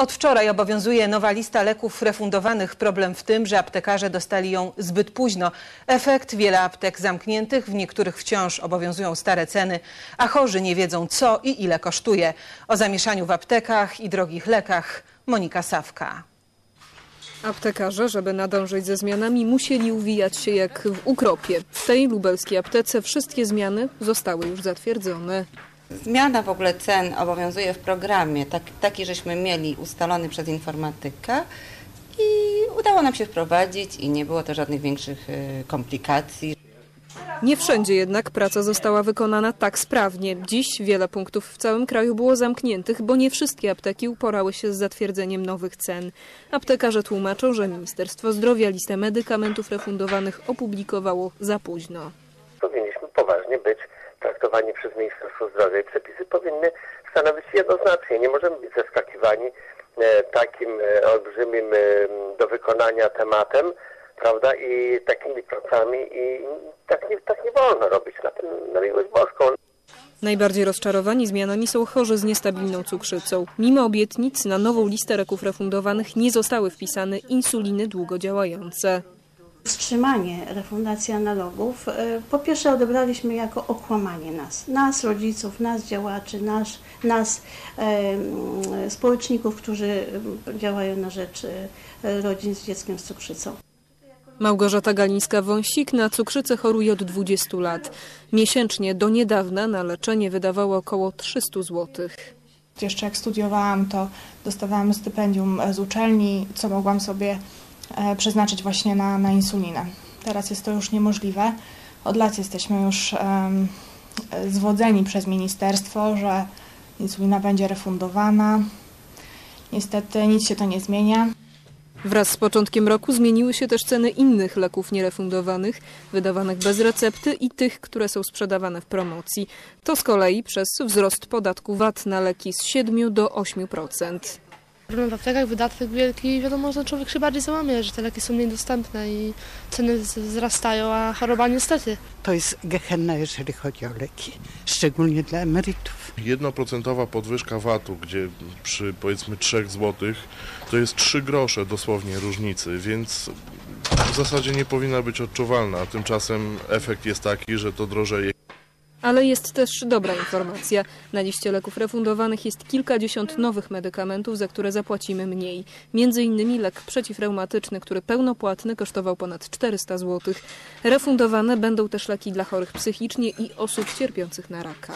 Od wczoraj obowiązuje nowa lista leków refundowanych. Problem w tym, że aptekarze dostali ją zbyt późno. Efekt wiele aptek zamkniętych, w niektórych wciąż obowiązują stare ceny, a chorzy nie wiedzą co i ile kosztuje. O zamieszaniu w aptekach i drogich lekach Monika Sawka. Aptekarze, żeby nadążyć ze zmianami, musieli uwijać się jak w ukropie. W tej lubelskiej aptece wszystkie zmiany zostały już zatwierdzone. Zmiana w ogóle cen obowiązuje w programie, tak, taki żeśmy mieli ustalony przez informatyka i udało nam się wprowadzić i nie było to żadnych większych y, komplikacji. Nie wszędzie jednak praca została wykonana tak sprawnie. Dziś wiele punktów w całym kraju było zamkniętych, bo nie wszystkie apteki uporały się z zatwierdzeniem nowych cen. Aptekarze tłumaczą, że Ministerstwo Zdrowia listę medykamentów refundowanych opublikowało za późno. powinniśmy poważnie być traktowani przez Ministerstwo Zdrowia i przepisy powinny stanowić jednoznacznie. Nie możemy być zaskakiwani e, takim e, olbrzymim e, do wykonania tematem, prawda, i takimi pracami i tak nie, tak nie wolno robić na, tym, na miłość boską. Najbardziej rozczarowani zmianami są chorzy z niestabilną cukrzycą. Mimo obietnic na nową listę leków refundowanych nie zostały wpisane insuliny długodziałające. Wstrzymanie refundacji analogów e, po pierwsze odebraliśmy jako okłamanie nas, nas rodziców, nas działaczy, nas, nas e, mm, społeczników, którzy e, działają na rzecz e, rodzin z dzieckiem z cukrzycą. Małgorzata Galińska-Wąsik na cukrzycę choruje od 20 lat. Miesięcznie do niedawna na leczenie wydawała około 300 złotych. Jeszcze jak studiowałam, to dostawałam stypendium z uczelni, co mogłam sobie przeznaczyć właśnie na, na insulinę. Teraz jest to już niemożliwe. Od lat jesteśmy już em, zwodzeni przez ministerstwo, że insulina będzie refundowana. Niestety nic się to nie zmienia. Wraz z początkiem roku zmieniły się też ceny innych leków nierefundowanych, wydawanych bez recepty i tych, które są sprzedawane w promocji. To z kolei przez wzrost podatku VAT na leki z 7 do 8%. Problem w aptekach, wydatek wielki, wiadomo, że człowiek się bardziej załamie, że te leki są mniej dostępne i ceny wzrastają, a choroba niestety. To jest gehenna, jeżeli chodzi o leki, szczególnie dla emerytów. Jednoprocentowa podwyżka VAT-u, gdzie przy powiedzmy 3 zł to jest 3 grosze dosłownie różnicy, więc w zasadzie nie powinna być odczuwalna. a Tymczasem efekt jest taki, że to drożeje. Ale jest też dobra informacja. Na liście leków refundowanych jest kilkadziesiąt nowych medykamentów, za które zapłacimy mniej. Między innymi lek przeciwreumatyczny, który pełnopłatny kosztował ponad 400 zł. Refundowane będą też leki dla chorych psychicznie i osób cierpiących na raka.